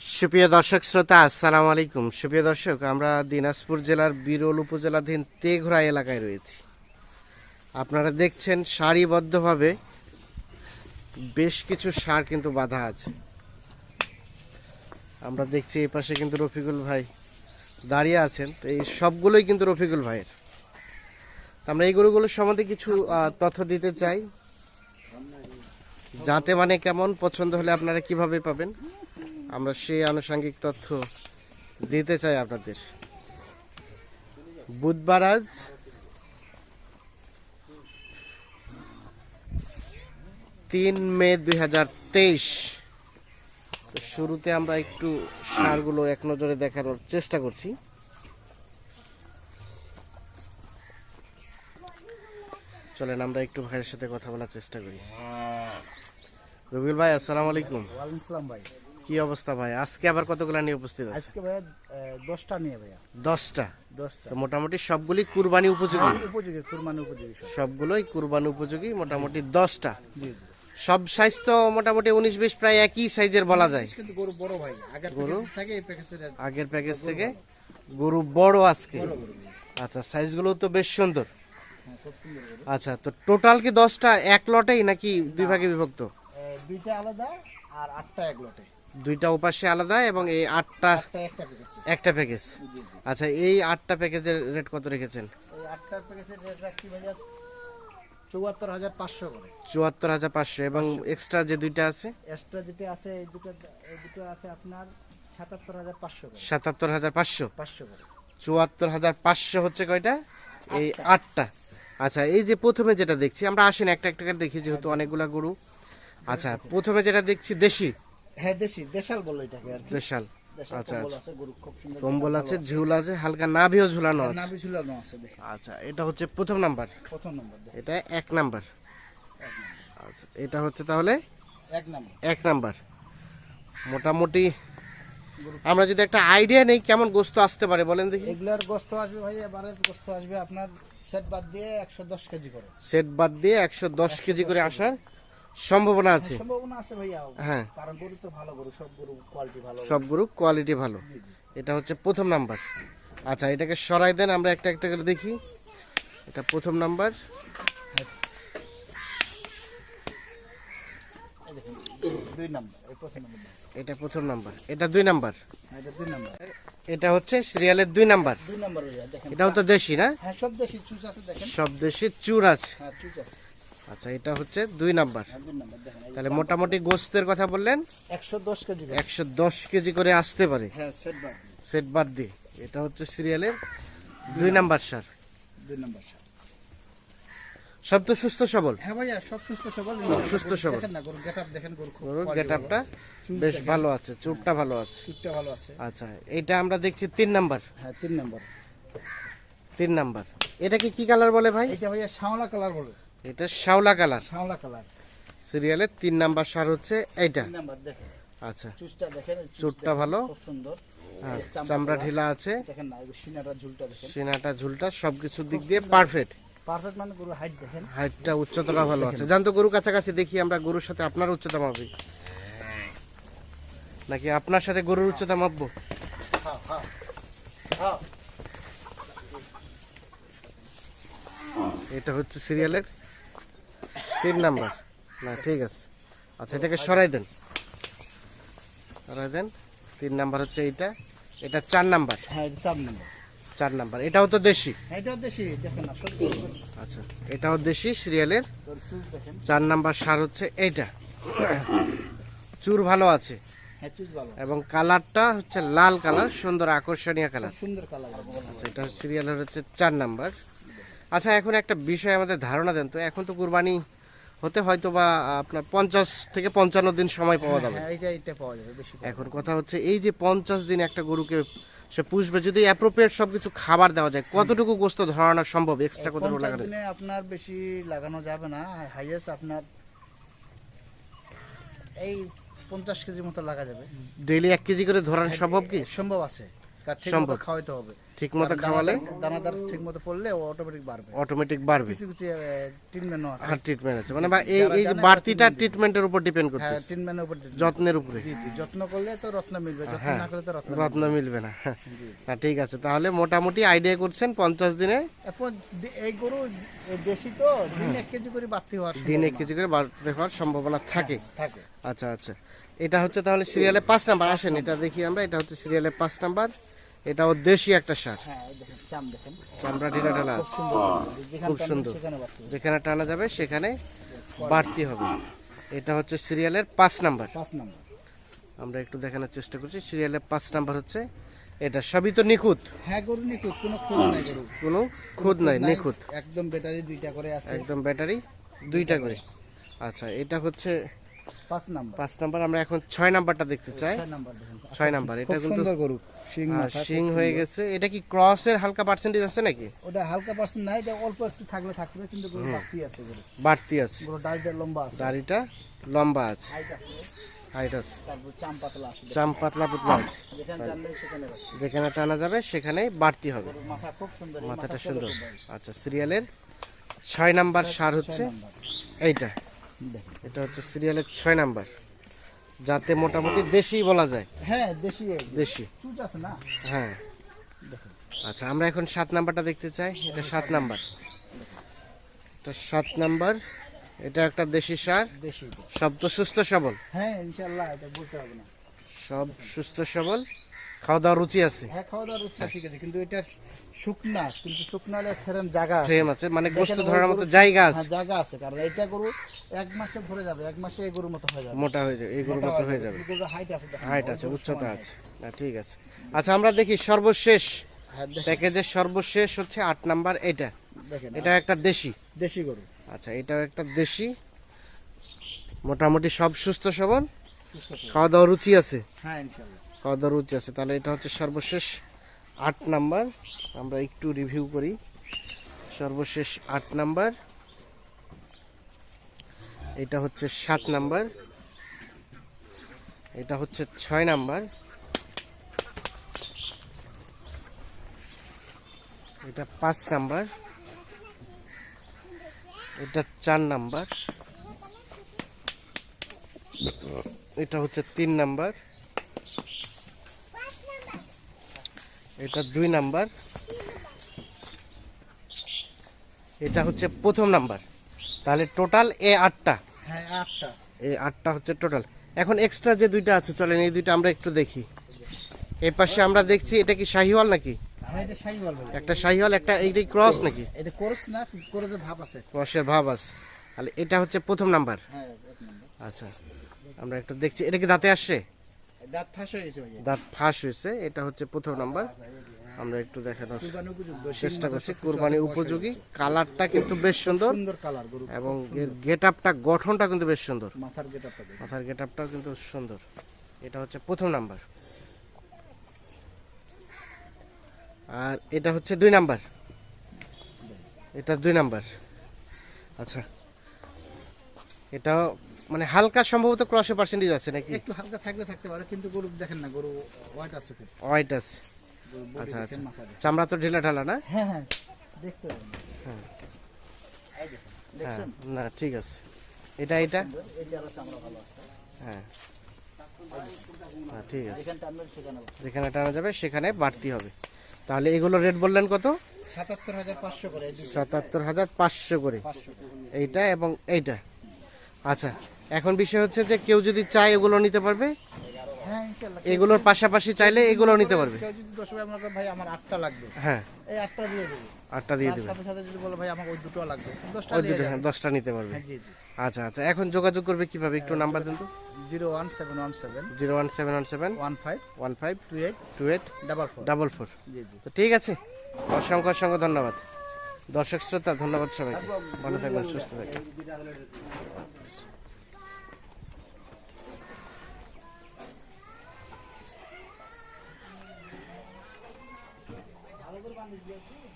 সুপ্রিয় দর্শক শ্রোতা, আসসালামু আলাইকুম। সুপ্রিয় দর্শক, আমরা দিনাজপুর জেলার বিরল উপজেলাধীন তেঘরা এলাকায় রয়েছি। আপনারা দেখছেন, সারিবদ্ধভাবে বেশ কিছু সার কিন্তু বাঁধা আছে। আমরা দেখছি এই পাশে কিন্তু রফিকুল ভাই দাঁড়িয়ে আছেন। তো এই সবগুলোই কিন্তু রফিকুল ভাইয়ের। আমরা এই গরুগুলোর সম্বন্ধে কিছু তথ্য দিতে চাই। যাতে মানে কেমন পছন্দ হলে আপনারা কীভাবে পাবেন? আমরা সেই আনুষঙ্গিক তথ্য দিতে চাই আপনাদের। বুধবার আজ তিন মে দুই হাজার তেইশ। শুরুতে আমরা একটু সারগুলো এক নজরে দেখানোর চেষ্টা করছি। চলেন আমরা একটু ভাইয়ের সাথে কথা বলার চেষ্টা করি। রবিউল ভাই, আসসালামু আলাইকুম। ভাই। কি অবস্থা ভাই? আজকে আবার কতগুলা নিয়ে উপস্থিত আছে আজকে আহ, দশটা নিয়ে ভাইয়া। দশটা? দশটা। তো মোটামুটি সবগুলি কুরবানি উপযোগী? উপযোগী কুরবানি উপযোগী সব। সবগুলোই কুরবানি উপযোগী মোটামুটি দশটা। জি জি। সব সাইজ তো মোটামুটি উনিশ বিশ প্রায় একই সাইজের বলা যায়। কিন্তু গরু বড় ভাই আগের গরু? থাকে আগের প্যাকেজ থেকে? গরু বড় আজকে? আচ্ছা সাইজগুলো তো বেশ সুন্দর। হ্যাঁ আচ্ছা তো টোটাল কি দশটা এক লটেই নাকি দুই ভাগে বিভক্ত? দুইটা আলাদা আর আটটা এক লটে। দুইটা উপাসে আলাদা এবং এই আটটা একটা প্যাকেজ আচ্ছা এই আটটা প্যাকেজের রেট কত রেখেছেন? চুয়াত্তর হাজার পাঁচশো করে। চুয়াত্তর হাজার পাঁচশো এবং এক্সট্রা যে দুইটা আছে? এক্সট্রা যেটা আছে এই দুটো এই দুটো আছে আপনার সাতাত্তর হাজার পাঁচশো সাতাত্তর হাজার পাঁচশো? পাঁচশো করে। চুয়াত্তর হাজার পাঁচশো হচ্ছে কয়টা? এই আটটা। আচ্ছা এই যে প্রথমে যেটা দেখছি আমরা আসেন একটা একটা করে দেখি যেহেতু অনেকগুলা গরু। আচ্ছা প্রথমে যেটা দেখছি দেশি। হ্যাঁ দেশি দেশাল বলো এটাকে আর দেশাল। দেশাল আচ্ছা, কম্বল আছে আছে ঝুল আছে হালকা নাভিও ঝুলানো আছে। নাভি ঝুলানো আছে দেখে। আচ্ছা এটা হচ্ছে প্রথম নাম্বার। প্রথম নম্বর এটা এক নাম্বার। আচ্ছা এটা হচ্ছে তাহলে এক নম্বর। এক নাম্বার। মোটামুটি আমরা যদি একটা আইডিয়া নেই কেমন গোস্ত আসতে পারে বলেন দেখি। এগুলার গোস্ত আসবে ভাই এবারে গোস্ত আসবে আপনার সেট বাদ দিয়ে একশো দশ কেজি করে। সেট বাদ দিয়ে একশো দশ কেজি করে আসার সম্ভাবনা আছে। সম্ভাবনা আছে ভাইয়া হ্যাঁ। কারণ গরু তো ভালো গরু সব গরু কোয়ালিটি ভালো। সব গরু কোয়ালিটি ভালো। এটা হচ্ছে প্রথম নাম্বার। আচ্ছা এটাকে সরাই দেন আমরা একটা একটা করে দেখি। এটা প্রথম নাম্বার। এটা প্রথম নাম্বার। এটা দুই নাম্বার। হ্যাঁ, এটা হচ্ছে সিরিয়ালের দুই নাম্বার। এটাও তো দেশি না? হ্যাঁ সব দেশি চুর হ্যাঁ আছে। আচ্ছা এটা হচ্ছে দুই নাম্বার। হ্যাঁ তাহলে মোটামুটি গোস্তের কথা বললেন? একশো দশ কেজি। একশো দশ কেজি করে আসতে পারে। হ্যাঁ সেট বাদ দিয়ে, সেট বাদ দিয়ে। এটা হচ্ছে সিরিয়ালের দুই নাম্বার সার। দুই নম্বর সার। সব তো সুস্থ সবল? হ্যাঁ ভাইয়া সব সুস্থ সবল। সুস্থ সবল। দেখেন না গরু গেট দেখেন গরু খুব গরুর quality গেট আপটা ভালো। বেশ ভালো আছে চুরটা ভালো আছে। চুটটা ভালো আছে। আচ্ছা এটা আমরা দেখছি তিন নাম্বার। হ্যাঁ তিন নম্বর। তিন নাম্বার। এটা কি কি কালার বলে ভাই? এইটা ভাইয়া শাওলা কালার বলে। এটা শাওলা কালার। শাওলা কালার। সিরিয়ালের তিন নাম্বার সার হচ্ছে এইটা। নাম্বার দেখেন। আচ্ছা। চুচটা দেখেন চুটটা ভালো। খুব সুন্দর। হ্যাঁ, চামড়া ঢিলা আছে। দেখেন না সিনাটা ঝুলটা দেখেন। সিনাটা ঝুলটা সবকিছু দিক দিয়ে পারফেক্ট পারফেক্ট মানে গরু হাইট দেখেন। হাইটটা উচ্চতাটা ভালো আছে। জানতো গরু কাছাকাছি দেখি আমরা গরুর সাথে আপনার উচ্চতা মাপি। নাকি আপনার সাথে গরুর উচ্চতা মাপবো? হ্যাঁ হ্যাঁ হ্যাঁ। এটা হচ্ছে সিরিয়ালের তিন নাম্বার। না ঠিক আছে। আচ্ছা এটাকে সরাই দেন। সরাই দেন। তিন নাম্বার হচ্ছে এইটা। এটা চার নাম্বার। হ্যাঁ চার নম্বর। চার নাম্বার। এটাও তো দেশি। এটাও দেখেন আচ্ছা এটাও দেশি সিরিয়ালের। চার নাম্বার সার হচ্ছে এইটা। চুর ভালো আছে। হ্যাঁ ভালো এবং কালারটা হচ্ছে লাল কালার সুন্দর আকর্ষণীয় কালার। সুন্দর কালার আচ্ছা এটা সিরিয়ালের হচ্ছে চার নাম্বার। আচ্ছা এখন একটা বিষয় আমাদের ধারণা দেন তো। এখন তো কুরবানি হতে হয়তো বা আপনার পঞ্চাশ থেকে পঞ্চান্ন দিন সময় পাওয়া যাবে। হ্যাঁ এখন কথা হচ্ছে এই যে পঞ্চাশ দিন একটা গরুকে সে পুষবে যদি অ্যাপ্রোপ্রিয়েট সবকিছু খাবার দেওয়া যায় কতটুকু গোস্ত ধরানো সম্ভব এক্সট্রা। কতটুকু লাগানো? আপনার বেশি লাগানো যাবে না হাইয়েস্ট আপনার এই পঞ্চাশ কেজি মতো লাগা যাবে। ডেইলি এক কেজি করে ধরানো সম্ভব কি? সম্ভব আছে সম্ভব। খাওয়াইতে হবে। ঠিক মতো খাওয়ালে? দানাদার ঠিক মতো পড়লে অটোমেটিক বাড়বে। অটোমেটিক বাড়বে। কিছু কিছু ট্রিটমেন্টও আছে। আর ট্রিটমেন্ট আছে। মানে এই এই বাড়তিটা ট্রিটমেন্টের উপর ডিপেন্ড হ্যাঁ ট্রিটমেন্টের উপর যত্নের উপরে। জি জি যত্ন করলে তো রত্ন মিলবে যত্ন হ্যাঁ। না করলে তো রত্ন রত্ন মিলবে না। না। ঠিক আছে। তাহলে মোটামুটি আইডিয়া করছেন পঞ্চাশ দিনে? এখন এই গরু দেশি তো দিন এক কেজি করে বাড়তি হওয়ার দিন এক কেজি করে বাড়তে হওয়ার সম্ভাবনা থাকে। থাকে। আচ্ছা আচ্ছা। এটা হচ্ছে তাহলে সিরিয়ালে পাঁচ নাম্বার। আসেন এটা দেখি আমরা। এটা হচ্ছে সিরিয়ালে পাঁচ নাম্বার। এটাও দেশি একটা সার হ্যাঁ এই দেখেন চাম দেখেন। চামড়া ঢিলা ঢালা খুব সুন্দর। যেখানে টানা যাবে সেখানে বাড়তি হবে। এটা হচ্ছে সিরিয়ালের পাঁচ নাম্বার। পাঁচ নাম্বার। আমরা একটু দেখানোর চেষ্টা করছি। সিরিয়ালের পাঁচ নাম্বার হচ্ছে এটা সবই তো নিখুঁত? হ্যাঁ গরু নিখুঁত কোনো খুঁত নাই গরু। কোনো খুদ নাই নাই, নিখুঁত। একদম ব্যাটারি দুইটা করে আছে। একদম ব্যাটারি দুইটা করে। আচ্ছা এটা হচ্ছে পাঁচ নাম্বার। পাঁচ নাম্বার আমরা এখন ছয় নাম্বারটা দেখতে চাই। ছয় নাম্বার নাম্বার এটা কিন্তু সুন্দর গরু শিং শিং হয়ে গেছে। এটা কি ক্রসের হালকা পার্সেন্টেজ আছে নাকি? ওটা হালকা পার্সেন্ট নাই এটা অল্প একটু থাকলে থাকবে কিন্তু গরু বাড়তি আছে গরু। বাড়তি আছে। গরু ডালটা লম্বা আছে। দাড়িটা লম্বা আছে। হাইট আছে। তারপর চাম পাতলা আছে। চাম পাতলা পাতলা আছে। যেখানে টানা যাবে সেখানে বাড়তি হবে। মাথা খুব সুন্দর মাথাটা সুন্দর। আচ্ছা সিরিয়ালের ছয় নাম্বার সার হচ্ছে এইটা। এটা হচ্ছে সিরিয়ালের ছয় নাম্বার। যাতে মোটামুটি দেশি বলা যায়। হ্যাঁ দেশি দেশি। আছে না? হ্যাঁ। আচ্ছা আমরা এখন সাত নাম্বারটা দেখতে চাই। এটা সাত নাম্বার। এটা সাত নাম্বার। এটা একটা দেশি সার। দেশি সব তো সুস্থ সবল। হ্যাঁ ইনশাল্লাহ এটা বলতে হবে না। সব সুস্থ সবল। খাওয়া দাওয়ার রুচি আছে। হ্যাঁ খাওয়া দাওয়ার রুচি আছে কিন্তু এটা শুকনা কিন্তু শুকনা হলে জায়গা আছে। ফ্রেম আছে মানে গোস্ত ধরার মতো জায়গা আছে। হ্যাঁ জায়গা আছে কারণ এটা গরু এক মাসে ধরে যাবে এক মাসে এই গরুর মতো হয়ে যাবে। মোটা হয়ে যাবে এইগুলোর মতো হয়ে যাবে। গরুর হাইট আছে হাইট আছে উচ্চতা আছে। না ঠিক আছে। আচ্ছা আমরা দেখি সর্বশেষ। হ্যাঁ প্যাকেজের সর্বশেষ হচ্ছে আট নাম্বার এটা। দেখেন এটা একটা দেশি। দেশি গরু। আচ্ছা এটাও একটা দেশি। মোটামুটি সব সুস্থ সবল? খাওয়া দাওয়া রুচি আছে? হ্যাঁ ইনশাল্লাহ খাওয়া দাওয়া রুচি আছে তাহলে এটা হচ্ছে সর্বশেষ। আট নাম্বার, আমরা একটু রিভিউ করি। সর্বশেষ আট নাম্বার। এটা হচ্ছে সাত নাম্বার। এটা হচ্ছে ছয় নাম্বার। এটা পাঁচ নাম্বার। এটা চার নাম্বার। এটা হচ্ছে তিন নাম্বার। এটা দুই নাম্বার। এটা হচ্ছে প্রথম নাম্বার। তাহলে টোটাল এ আটটা। হ্যাঁ আটটা এই আটটা হচ্ছে টোটাল। এখন এক্সট্রা যে দুইটা আছে চলেন এই দুইটা আমরা একটু দেখি। এই পাশে আমরা দেখছি এটা কি শাহিওয়াল নাকি? হ্যাঁ একটা শাহিওয়াল একটা এইটাই ক্রস নাকি? এটা কোরস না কোরসের ভাব আছে। ক্রসের ভাব আছে। তাহলে এটা হচ্ছে প্রথম হ্যাঁ এক নম্বর। আচ্ছা আমরা একটু দেখছি। এটা কি দাঁতে আসছে? দাঁত ফাঁস হয়ে গেছে দাঁত ফাঁস হয়েছে এটা হচ্ছে প্রথম নাম্বার। আমরা একটু দেখানোর চেষ্টা করছি কোরবানি উপযোগী। কালারটা কিন্তু বেশ সুন্দর। এবং এর গেট আপটা গঠনটা কিন্তু বেশ সুন্দর। মাথার গেট আপটাও কিন্তু সুন্দর। এটা হচ্ছে প্রথম নাম্বার। আর এটা হচ্ছে দুই নাম্বার। এটা দুই নাম্বার। আচ্ছা। এটা মানে হালকা সম্ভবত ক্রসে পার্সেন্টেজ আছে নাকি? একটু হালকা থাকলে থাকতে পারে কিন্তু গরু দেখেন না গরু হোয়াইট আছে হোয়াইট আছে। আচ্ছা, আচ্ছা। চামড়া তো ঢিলা ঢালা না? হ্যাঁ হ্যাঁ দেখতে হ্যাঁ। হ্যাঁ না ঠিক আছে। এটা এটা? এই যে চামড়া ভালো আছে। হ্যাঁ। হ্যাঁ, ঠিক আছে। যেখানে টানা যাবে সেখানে বাড়তি হবে। তাহলে এগুলো রেট বললেন কত? সাতাত্তর হাজার পাঁচশো করে এইটা এবং এইটা। আচ্ছা এখন বিষয় হচ্ছে যে কেউ যদি চায় এগুলো নিতে পারবে? হ্যাঁ এগুলোর পাশাপাশি চাইলে এগুলো নিতে পারবে। ভাই আমার আটটা লাগবে। হ্যাঁ। এই আটটা দিয়ে দেবো। আটটা দিয়ে দেবে। সাথে সাথে যদি বলে ভাই আমার ওই দুটো লাগবে। ওই দুটো হ্যাঁ দশটা নিতে পারবে। হ্যাঁ আচ্ছা আচ্ছা এখন যোগাযোগ করবে কীভাবে? একটু নাম্বার দেন তো। Zero one seven one seven zero one seven one seven one five one five two eight two eight double four. Double তো ঠিক আছে। অসংখ্য অসংখ্য ধন্যবাদ। দর্শক শ্রোতা ধন্যবাদ সবাইকে। ভালো থাকবেন সুস্থ থাকবেন। Islam is their food.